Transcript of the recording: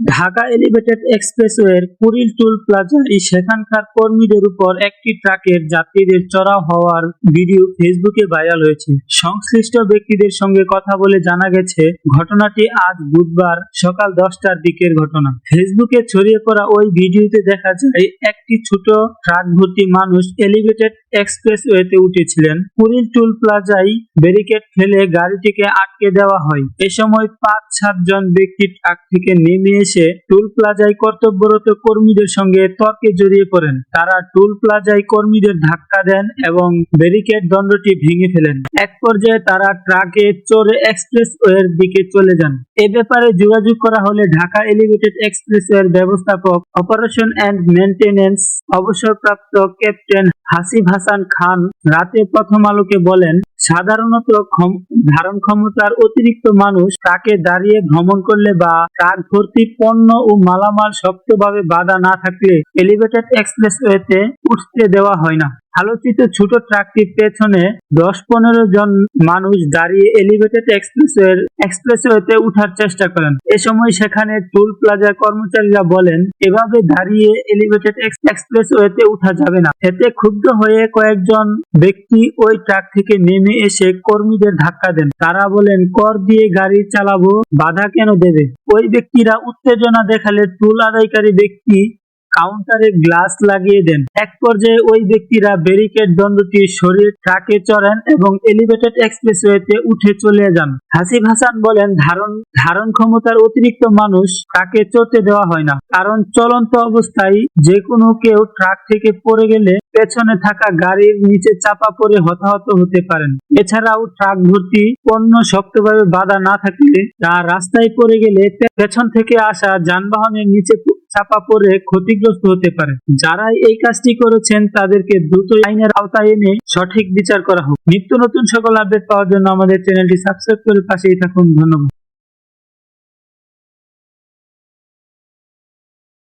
Dhaka elevated এক্সপ্রেসওয়ের Kuril toll প্লাজায় সেখানকার কর্মীদের উপর একটি ট্রাকের যাত্রীদের চড়াও হওয়ার ভিডিও ফেসবুকে ভাইরাল হয়েছে। সংশ্লিষ্ট ব্যক্তিদের সঙ্গে কথা বলে জানা গেছে, ঘটনাটি আজ বুধবার সকাল দশটার দিকের ঘটনা। ফেসবুকে ছড়িয়ে পড়া ওই ভিডিওতে দেখা যায়, একটি ছোট ট্রাক ভর্তি মানুষ এলিভেটেড এক্সপ্রেসওয়েতে উঠেছিলেন। কুড়িল টুল প্লাজায় ব্যারিকেড ফেলে গাড়িটিকে আটকে দেওয়া হয়। এ সময় পাঁচ সাতজন ব্যক্তি ট্রাক থেকে নেমে এসে টুল প্লাজায় কর্তব্যরত কর্মীদের সঙ্গে তর্কে জড়িয়ে পড়েন। তারা টুল প্লাজায় কর্মীদের ধাক্কা দেন এবং ব্যারিকেড দণ্ডটি ভেঙে ফেলেন। এক পর্যায়ে তারা ট্রাকে চড়ে এক্সপ্রেসওয়ের দিকে চলে যান। এ ব্যাপারে যোগাযোগ করা হলে ঢাকা এলিভেটেড এক্সপ্রেসওয়ের ব্যবস্থাপক অপারেশন অ্যান্ড মেনটেনেন্স অবসরপ্রাপ্ত ক্যাপ্টেন হাসিব হাসান খান রাতে প্রথম আলোকে বলেন সাধারণত ধারণ ক্ষমতার অতিরিক্ত মানুষ তাকে দাঁড়িয়ে ভ্রমণ করলে বা তার ভর্তি পণ্য ও মালামাল শক্তভাবে বাধা না থাকলে এলিভেটেড এক্সপ্রেসওয়েতে উঠতে দেওয়া হয় না। আলোচিত ছোট ট্রাকটির পেছনে দশ পনেরো জন মানুষ দাঁড়িয়ে এলিভেটেড এক্সপ্রেসওয়ের এক্সপ্রেসওয়েতে উঠার চেষ্টা করেন। এ সময় সেখানে টুল প্লাজার কর্মচারীরা বলেন, এভাবে দাঁড়িয়ে এলিভেটেড এক্সপ্রেসওয়েতে উঠা যাবে না। এতে ক্ষুব্ধ হয়ে কয়েকজন ব্যক্তি ওই ট্রাক থেকে নেমে এসে কর্মীদের ধাক্কা দেন। তারা বলেন, কর দিয়ে গাড়ি চালাবো, বাধা কেন দেবে? ওই ব্যক্তিরা উত্তেজনা দেখালে টুল আদায়কারী ব্যক্তি কাউন্টারে গ্লাস লাগিয়ে দেন। এক পর্যায়ে ওই ব্যক্তিরা ব্যারিকেড দণ্ডটি সরিয়ে ট্রাকে চড়েন এবং এলিভেটেড এক্সপ্রেসওয়েতে উঠে চলে যান। হাসিব হাসান বলেন, ধারণ ধারণ ক্ষমতার অতিরিক্ত মানুষ ট্রাকে চড়তে দেওয়া হয় না। কারণ চলন্ত অবস্থায় যে কোনো কেউ ট্রাক থেকে পড়ে গেলে পেছনে থাকা গাড়ির নিচে চাপা পড়ে হতাহত হতে পারেন। এছাড়াও ট্রাক ভর্তি পণ্য শক্তভাবে বাধা না থাকলে তা রাস্তায় পড়ে গেলে পেছন থেকে আসা যানবাহনের নিচে চাপা পড়ে ক্ষতিগ্রস্ত হতে পারে। যারা এই কাজটি করেছেন, তাদেরকে দ্রুত আইনের আওতায় এনে সঠিক বিচার করা হোক। নিত্য নতুন সকল আপডেট পাওয়ার জন্য আমাদের চ্যানেলটি সাবস্ক্রাইব করে পাশেই থাকুন। ধন্যবাদ।